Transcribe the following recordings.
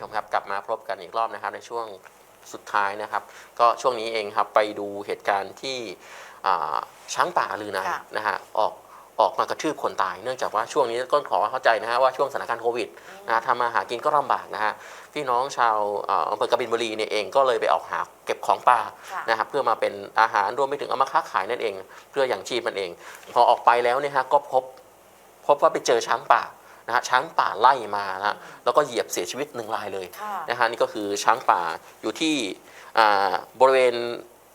ชมครับกลับมาพบกันอีกรอบนะครับในช่วงสุดท้ายนะครับ ก็ช่วงนี้เองครับไปดูเหตุการณ์ที่อ่าช้างป่าลือนายค่ะนะฮะออกออกมากระทืบคนตาย เนื่องจากว่าช่วงนี้ก็ขอเข้าใจนะฮะว่าช่วงสถานการณ์โควิดนะฮะทำมาหากินก็ลำบากนะฮะพี่น้องชาวอ่าอำเภอกบินบุรีเนี่ยเองก็เลยไปออกหาเก็บของป่าค่ะนะครับเพื่อมาเป็นอาหารรวมไปถึงเอามาค้าขายนั่นเอง เพื่ออย่างชีพมันเอง พอออกไปแล้วเนี่ยฮะก็พบพบว่าไปเจอช้างป่า นะฮะช้างป่าไล่มานะฮะแล้วก็เหยียบเสียชีวิตหนึ่งรายเลยค่ะนะฮะนี่ก็คือช้างป่าอยู่ที่อ่าบริเวณ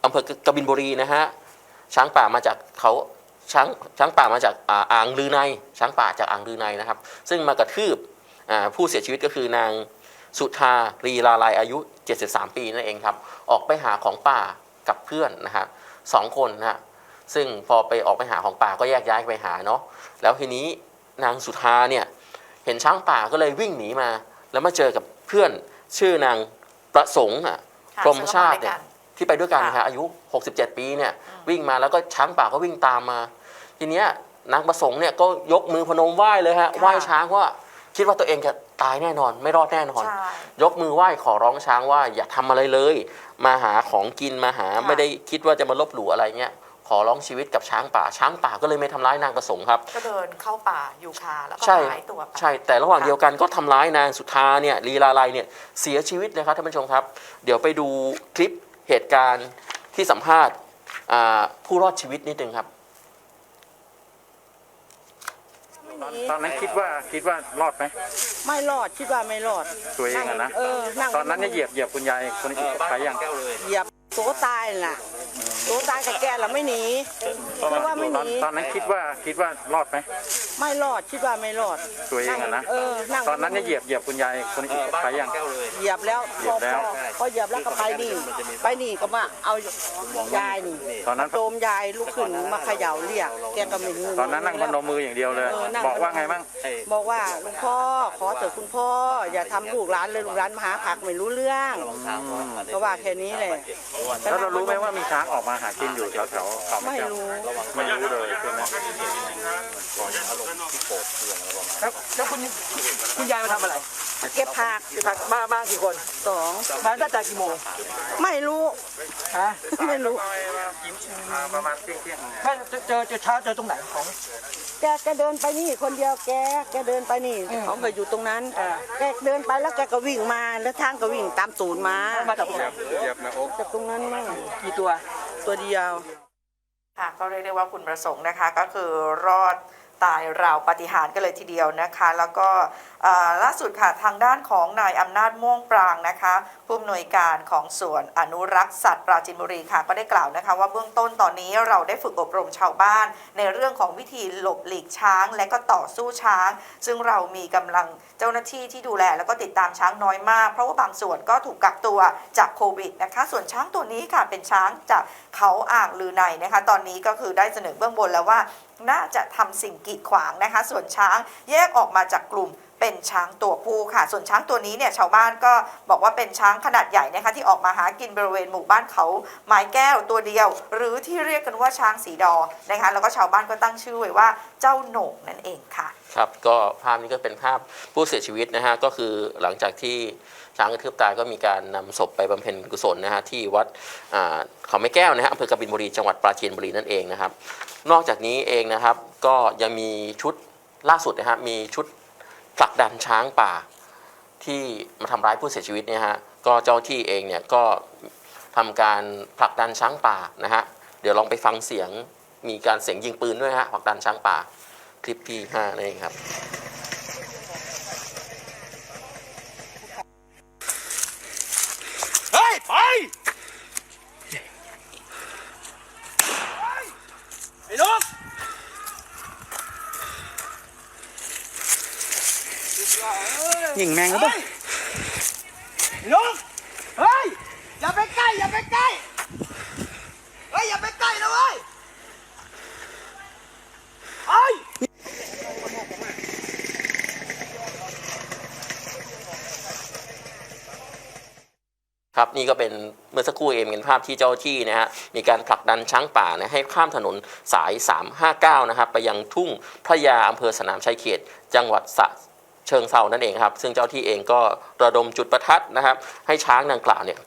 อำเภอกบินบุรีนะฮะช้างป่ามาจากเขาช้างช้างป่ามาจากอ่าอ่างลือในช้างป่าจากอ่างลือในนะครับ ซึ่งมากระทืบอ่าผู้เสียชีวิตก็คือนางสุธารีลาลายอายุ 73 ปีนั่นเองครับ ออกไปหาของป่ากับเพื่อนนะฮะสองคนนะฮะซึ่งพอไปออกไปหาของป่าก็แยกย้ายไปหาเนาะแล้วทีนี้ นางสุธาเนี่ยเห็นช้างป่าก็เลยวิ่งหนีมา แล้วมาเจอกับเพื่อนชื่อนางประสงค์อะค่ะกรมชาติซึ่งเนี่ยก็มาด้วยกันที่ไปด้วยกันค่ะนะฮะอายุ 67 ปีเนี่ยวิ่งมาแล้วก็ช้างป่าก็วิ่งตามมา ทีเนี้ยนางประสงค์เนี่ยก็ยกมือพนมไหว้เลยฮะค่ะไหว้ช้างว่าคิดว่าตัวเองจะตายแน่นอน ไม่รอดแน่นอนใช่ยกมือไหว้ขอร้องช้างว่าอย่าทำอะไรเลย มาหาของกินมาหาค่ะไม่ได้คิดว่าจะมาลบหลู่อะไรเงี้ย ขอร้องชีวิตกับช้างป่า ช้างป่าก็เลยไม่ทำร้ายนางประสงค์ครับ ก็เดินเข้าป่ายูคาแล้วก็ใช่ หายตัวไปใช่แต่ระหว่างค่ะเดียวกันก็ทำร้ายนางสุธาเนี่ยลีลาไลเนี่ยเสียชีวิตเลยครับท่านผู้ชมครับ เดี๋ยวไปดูคลิปเหตุการณ์ที่สัมภาษณ์อ่าผู้รอดชีวิตนิดนึงครับ ตอนตอนนั้นคิดว่าคิดว่ารอดไหม ไม่รอดคิดว่าไม่รอดตัวเองอะนะ เออนั่งตอนนั้นเนี่ยเหยียบเหยียบคุณยายคนนี้ไปยัง เหยียบโตตายน่ะ โตตายกับแกเราไม่หนีคิดว่าไม่หตอนนีตอนนั้นคิดว่าคิดว่ารอดไหมไม่รอดคิดว่าไม่รอดตัวเองอะนะเออนั่งตอนนั้นเนี่ยเหยียบเหยียบคุณยายคนนี้ไปยัง เหยียบแล้วเหยียบแล้วพอพอเหยียบแล้วก็ไปนี่ไปนี่ก็มาเอายายนี่ตอนนั้น โจมยายลุกขึ้นมาเขย่าเรียกแกก็ไม่รู้ตอนนั้นนั่งพนมมืออย่างเดียวเลยเออนั่งบอกว่าไงบ้างบอกว่าหลุงพ่อขอเถอะคุณพ่อ อย่าทำลูกหลานเลยลูกหลานมาหาผักไม่รู้เรื่องก็ว่าแค่นี้แหละแล้วเรารู้ไหมว่ามีช้างออกมาหากินอยู่แถวแถวๆเขาไม่แก้วรู้ไม่รู้เลยใช่ไหมแล้วแล้วคุณคุณยายมาทำอะไรเก็บผักมามากี่คนสองมาตั้งแต่กี่โมงไม่รู้ฮะไม่รู้ประมาณเที่ยงเที่ยงแค่เจอเจอเจอเช้าเจอตรงไหนของแกแกเดินไปนี่คนเดียวแกแกเดินไปนี่เขาไปอยู่ตรงนั้นอ่าแกเดินไปแล้วแกก็วิ่งมาแล้วทางก็วิ่งตามตูนมามาจากตรงไหนเหยียบหน้าอกจากตรงนั้นมั่งกี่ตัว ตัวเดียว ค่ะก็เรียกได้ว่าคุณประสงค์นะคะก็คือรอด ตายราวปฏิหารกันเลยทีเดียวนะคะ แล้วก็ล่าสุดค่ะทางด้านของนายอำนาจม่วงปรางนะคะ ผู้อำนวยการของส่วนอนุรักษ์สัตว์ปราจินบุรีค่ะ ก็ได้กล่าวนะคะ ว่าเบื้องต้นตอนนี้เราได้ฝึกอบรมชาวบ้าน ในเรื่องของวิธีหลบหลีกช้าง และก็ต่อสู้ช้าง ซึ่งเรามีกำลังเจ้าหน้าที่ที่ดูแล แล้วก็ติดตามช้างน้อยมาก เพราะว่าบางส่วนก็ถูกกักตัวจากโควิดนะคะ ส่วนช้างตัวนี้ค่ะเป็นช้างจากเขาอ่างลือในนะคะ ตอนนี้ก็คือได้เสนอเบื้องบนแล้วว่าน่าจะทำสิ่งกีดขวางนะคะ ส่วนช้างแยกออกมาจากกลุ่ม เป็นช้างตัวผู้ค่ะ ส่วนช้างตัวนี้เนี่ยชาวบ้านก็บอกว่าเป็นช้างขนาดใหญ่นะคะที่ออกมาหากินบริเวณหมู่บ้านเขาไม้แก้วตัวเดียว หรือที่เรียกกันว่าช้างสีดอนะคะแล้วก็ชาวบ้านก็ตั้งชื่อไว้ว่าเจ้าโหน่งนั่นเองค่ะครับก็ภาพนี้ก็เป็นภาพผู้เสียชีวิตนะฮะก็คือหลังจากที่ช้างกระทืบตายก็มีการนำศพไปบำเพ็ญกุศลนะฮะที่วัดเขาไม่แก้วนะฮะอำเภอกบินบุรีจังหวัดปราจีนบุรีนั่นเองนะครับ นอกจากนี้เองนะครับก็ยังมีชุดล่าสุดนะฮะมีชุด ผลักดันช้างป่าที่มาทำร้ายผู้เสียชีวิตเนี่ยฮะก็เจ้าที่เองเนี่ยก็ทำการผลักดันช้างป่านะฮะเดี๋ยวลองไปฟังเสียงมีการเสียงยิงปืนด้วยฮะผลักดันช้างป่าคลิปที่5นั่นเองครับ เฮ้ยไปไอ้นก ยิงแมงก็บ้างไอ้นกเฮ้ย อย่าไปใกล้ อย่าไปใกล้ เฮ้ย อย่าไปใกล้นะเว้ยเฮ้ยครับนี่ก็เป็นเมื่อสักครู่เองเป็นภาพที่เจ้าที่นะฮะมีการผลักดันช้างป่านะให้ข้ามถนนสาย 359 นะครับไปยังทุ่งพระยาอำเภอสนามชัยเขต จังหวัดสระ เชิงเซานั่นเองครับ ซึ่งเจ้าที่เองก็ระดมจุดประทัดนะครับ ให้ช้างดังกล่าวเนี่ย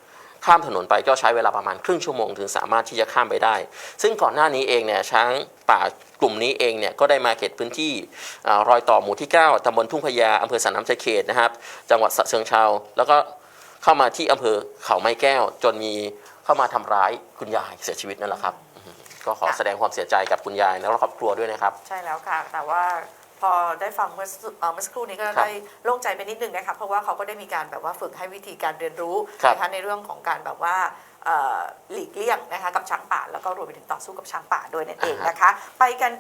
ข้ามถนนไปก็ใช้เวลาประมาณครึ่งชั่วโมงถึงสามารถที่จะข้ามไปได้ ซึ่งก่อนหน้านี้เองเนี่ยช้างป่ากลุ่มนี้เองเนี่ยก็ได้มาเขตพื้นที่อรอยต่อหมู่ที่ 9ตำบลทุ่งพญาอำเภอสันน้ำชายเขตนะครับ จังหวัดสะเชิงเทราแล้วก็เข้ามาที่อำเภอเขาไม้แก้ว จนมีเข้ามาทำร้ายคุณยายเสียชีวิตนั่นแหละครับ ก็ขอแสดงความเสียใจกับคุณยายและครอบครัวด้วยนะครับ ใช่แล้วค่ะ แต่ว่า พอได้ฟังเมื่อสักเอ่อเมื่อสักครู่นี้ก็ครับได้โล่งใจไปนิดนึงนะคะเพราะว่าเขาก็ได้มีการแบบว่าฝึกให้วิธีการเรียนรู้ครับนะคะในเรื่องของการแบบว่าเอ่อหลีกเลี่ยงนะคะกับช้างป่าแล้วก็รวมไปถึงต่อสู้กับช้างป่าด้วยนั่นเองนะคะ ไปกัน